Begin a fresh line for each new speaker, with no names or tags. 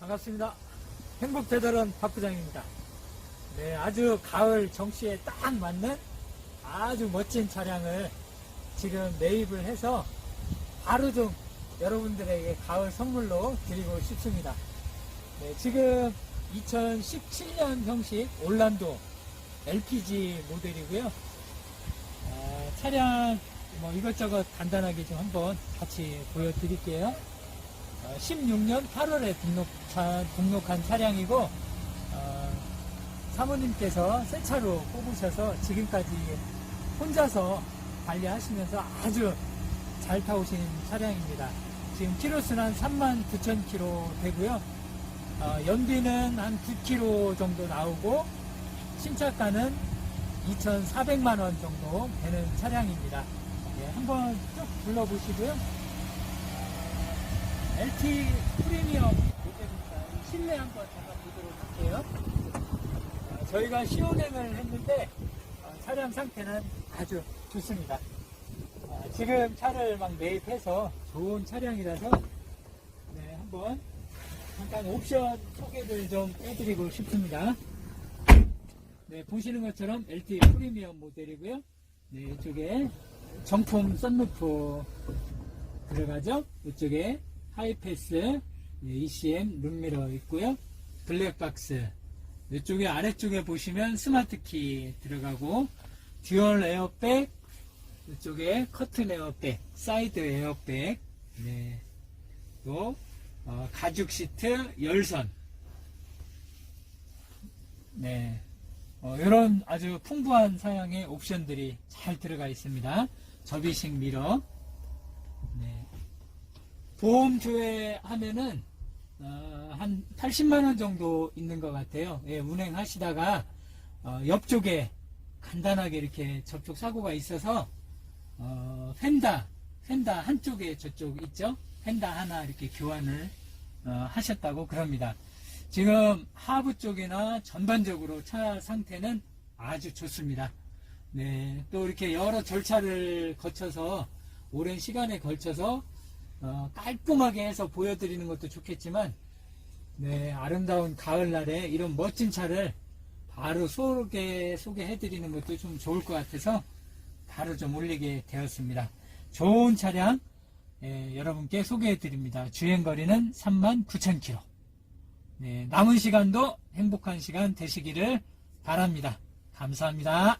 반갑습니다. 행복대달원 박부장입니다. 네, 아주 가을 정시에 딱 맞는 아주 멋진 차량을 지금 매입을 해서 바로 좀 여러분들에게 가을 선물로 드리고 싶습니다. 네, 지금 2017년 형식 올란도 LPG 모델이고요. 아, 차량 뭐 이것저것 간단하게 좀 한번 같이 보여드릴게요. 어, 16년 8월에 등록차, 등록한 차량이고, 어, 사모님께서 새 차로 뽑으셔서 지금까지 혼자서 관리하시면서 아주 잘 타오신 차량입니다. 지금 키로수는 한 3만 9천 킬로 되고요. 어, 연비는 한 9km 정도 나오고, 신차가는 2,400만 원 정도 되는 차량입니다. 예, 한번 쭉 둘러보시고요. LT 프리미엄 모델입니다. 이 실내 한번 잠깐 보도록 할게요. 어, 저희가 시운행을 했는데 어, 차량 상태는 아주 좋습니다. 어, 지금 차를 막 매입해서 좋은 차량이라서 네, 한번 잠깐 옵션 소개를 좀 해드리고 싶습니다. 네, 보시는 것처럼 LT 프리미엄 모델이고요. 네, 이쪽에 정품 썬루프 들어가죠. 이쪽에 하이패스, 네, ECM 룸미러 있고요. 블랙박스. 이쪽에 아래쪽에 보시면 스마트키 들어가고 듀얼 에어백, 이쪽에 커튼 에어백, 사이드 에어백, 네, 또 어, 가죽 시트 열선, 네, 어, 이런 아주 풍부한 사양의 옵션들이 잘 들어가 있습니다. 접이식 미러. 네. 보험 조회 하면은 어, 한 80만 원 정도 있는 것 같아요. 예, 운행하시다가 어, 옆쪽에 간단하게 이렇게 접촉 사고가 있어서 어, 펜다 펜다 한쪽에 저쪽 있죠. 펜다 하나 이렇게 교환을 어, 하셨다고 그럽니다. 지금 하부 쪽이나 전반적으로 차 상태는 아주 좋습니다. 네, 또 이렇게 여러 절차를 거쳐서 오랜 시간에 걸쳐서 어, 깔끔하게 해서 보여드리는 것도 좋겠지만, 네, 아름다운 가을날에 이런 멋진 차를 바로 소개, 소개해드리는 것도 좀 좋을 것 같아서 바로 좀 올리게 되었습니다. 좋은 차량, 예, 여러분께 소개해드립니다. 주행거리는 39,000km. 네, 남은 시간도 행복한 시간 되시기를 바랍니다. 감사합니다.